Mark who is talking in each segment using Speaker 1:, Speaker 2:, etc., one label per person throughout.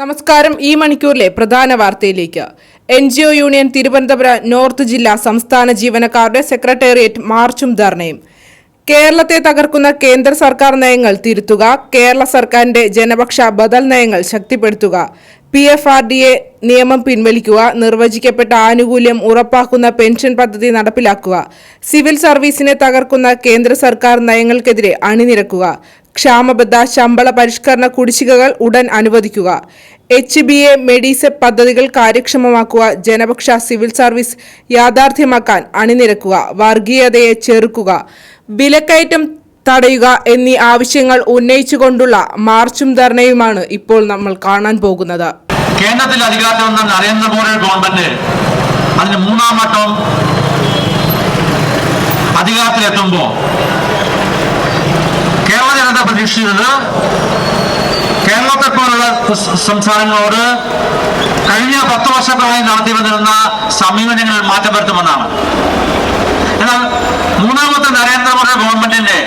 Speaker 1: നമസ്കാരം ഈ മണിക്കൂറിലെ പ്രധാന വാർത്തയിലേക്ക്. N G O union Thiruvananthapuram north ജില്ലാ സംസ്ഥാന ജീവനക്കാരുടെ സെക്രട്ടേറിയറ്റ് മാർച്ചും ധർണയും. കേരളത്തെ തകർക്കുന്ന കേന്ദ്ര സർക്കാർ നയങ്ങൾ തിരുത്തുക കേരള സർക്കാരിന്റെ ജനപക്ഷ ബദൽ നയങ്ങൾ ശക്തിപ്പെടുത്തുക P F R D A നിയമം പിൻവലിക്കുക നിർവചിക്കപ്പെട്ട ആനുകൂല്യം ഉറപ്പാക്കുന്ന പെൻഷൻ പദ്ധതി നടപ്പിലാക്കുക സിവിൽ സർവീസിനെ തകർക്കുന്ന കേന്ദ്ര സർക്കാർ നയങ്ങൾക്കെതിരെ അണിനിരക്കുക ക്ഷാമബദ്ധ ശമ്പള പരിഷ്കരണ കുടിശ്ശികകൾ ഉടൻ അനുവദിക്കുക. എച്ച് ബി എ മെഡിസെപ് പദ്ധതികൾ കാര്യക്ഷമമാക്കുക ജനപക്ഷ സിവിൽ സർവീസ് യാഥാർത്ഥ്യമാക്കാൻ അണിനിരക്കുക വർഗീയതയെ ചെറുക്കുക വിലക്കയറ്റം തടയുക എന്നീ ആവശ്യങ്ങൾ ഉന്നയിച്ചുകൊണ്ടുള്ള മാർച്ചും ധർണയുമാണ് ഇപ്പോൾ നമ്മൾ കാണാൻ പോകുന്നത്.
Speaker 2: കേന്ദ്രത്തിൽ അധികാരത്തിൽ ഗവൺമെന്റ് അതിന് മൂന്നാം വട്ടം അധികാരത്തിലെത്തുമ്പോ കേരള ജനത പ്രതീക്ഷിച്ചത് കേരളത്തെ പോലുള്ള സ് സംസ്ഥാനങ്ങളോട് കഴിഞ്ഞ പത്ത് വർഷങ്ങളായി നടത്തി വന്നിരുന്ന സമീപനങ്ങളിൽ മാറ്റം വരുത്തുമെന്നാണ് എന്നാൽ മൂന്നാമത്തെ നരേന്ദ്രമോദി ഗവൺമെന്റിന്റെ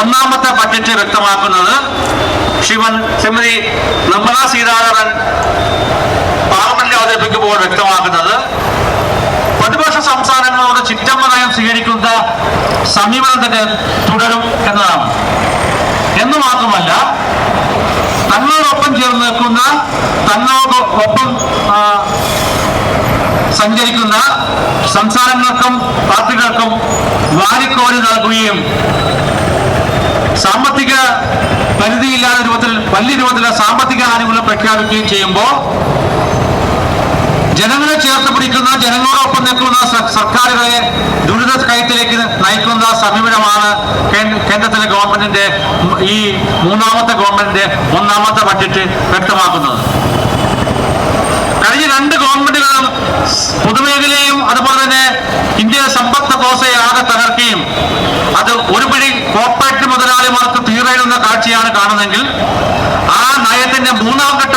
Speaker 2: ഒന്നാമത്തെ ബഡ്ജറ്റ് വ്യക്തമാക്കുന്നത് ശിവൻ ശ്രീമതി നിർമ്മല സീതാരാമൻ പാർലമെന്റിൽ അവതരിപ്പിക്കുമ്പോൾ വ്യക്തമാക്കുന്നത് പ്രതിപക്ഷ സംസ്ഥാനങ്ങളോട് ചിറ്റം സ്വീകരിക്കുന്ന സമീപനം തന്നെ തുടരും എന്നതാണ്. എന്ന് മാത്രമല്ല തങ്ങളോടൊപ്പം ചേർന്ന് നിൽക്കുന്ന തങ്ങളോടൊപ്പം സഞ്ചരിക്കുന്ന സംസ്ഥാനങ്ങൾക്കും പാർട്ടികൾക്കും വാരിക്കോരി നൽകുകയും സാമ്പത്തിക പരിധിയില്ലാത്ത രൂപത്തിൽ വലിയ രൂപത്തിലുള്ള സാമ്പത്തിക ആനുകൂല്യം പ്രഖ്യാപിക്കുകയും ചെയ്യുമ്പോൾ കേന്ദ്രത്തിലെ ഗവൺമെന്റിന്റെ ഈ മൂന്നാമത്തെ ഗവൺമെന്റിന്റെ ഒന്നാമത്തെ ബഡ്ജറ്റ് വ്യക്തമാക്കുന്നത്. കഴിഞ്ഞ രണ്ട് ഗവൺമെന്റുകളും പൊതുമേഖലയും അതുപോലെ തന്നെ ഇന്ത്യയുടെ സമ്പത്ത് ദോശയെ ആകെ തകർക്കുകയും അത് ഒരു പിടി കോർപ്പറേറ്റ് മുതലാളിമാർക്ക് തീറയിടുന്ന കാഴ്ചയാണ് കാണുന്നതെങ്കിൽ ആ നയത്തിന്റെ മൂന്നാം ഘട്ട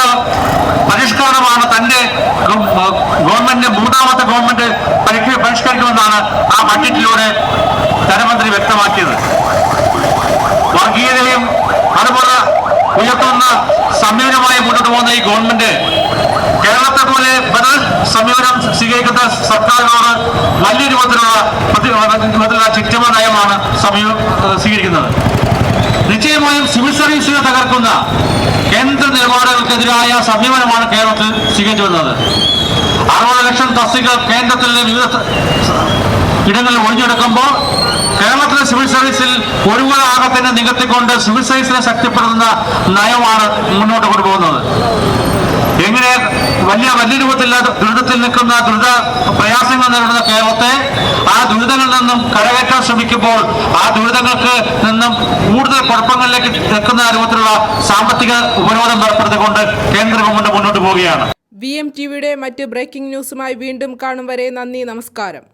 Speaker 2: പരിഷ്കരണമാണ് തന്റെ ഗവൺമെന്റിന്റെ മൂന്നാമത്തെ ഗവൺമെന്റ് പരിഷ്ക- പരിഷ്കരിക്കുമെന്നാണ് ആ ബഡ്ജറ്റിലൂടെ ധനമന്ത്രി വ്യക്തമാക്കിയത്. വർഗീയതയും അതുപോലെ ഉയർത്തുന്ന സമീപനമായി മുന്നോട്ട് പോകുന്ന ഈ ഗവൺമെന്റ് കേരളത്തെ പോലെ ബദൽ സമീപനം സ്വീകരിക്കുന്ന സർക്കാരിനോട് വലിയ രൂപത്തിലുള്ള ചിറ്റമ നയമാണ് സമീപം സ്വീകരിക്കുന്നത്. നിശ്ചയമായും സിവിൽ സർവീസിനെ തകർക്കുന്ന കേന്ദ്ര നിലപാടുകൾക്കെതിരായ സമീപനമാണ് കേരളത്തിൽ സ്വീകരിച്ചു വരുന്നത്. അറുപത് ലക്ഷം തസ്തികൾ കേന്ദ്രത്തിലെ വിവിധ ഇടങ്ങളിൽ ഒഴിഞ്ഞെടുക്കുമ്പോൾ കേരളത്തിലെ സിവിൽ സർവീസിൽ തന്നെ നികത്തിക്കൊണ്ട് സിവിൽ സർവീസിനെ ശക്തിപ്പെടുത്തുന്ന നയമാണ് മുന്നോട്ട് കൊണ്ടുപോകുന്നത്. എങ്ങനെ വലിയ വലിയ രൂപത്തിൽ ദുരിതത്തിൽ നിൽക്കുന്ന ദുരിത പ്രയാസങ്ങൾ നേരിടുന്ന കേരളത്തെ ആ ദുരിതങ്ങളിൽ നിന്നും കരകയറ്റാൻ ശ്രമിക്കുമ്പോൾ ആ ദുരിതങ്ങൾക്ക് നിന്നും കൂടുതൽ കുഴപ്പങ്ങളിലേക്ക് എത്തുന്ന രൂപത്തിലുള്ള സാമ്പത്തിക ഉപരോധം ഏർപ്പെടുത്തിക്കൊണ്ട് കേന്ദ്ര ഗവൺമെന്റ് മുന്നോട്ട് പോവുകയാണ്.
Speaker 1: വി എം ടിവിയുടെ മറ്റ് ബ്രേക്കിംഗ് ന്യൂസുമായി വീണ്ടും കാണും വരെ നന്ദി നമസ്കാരം.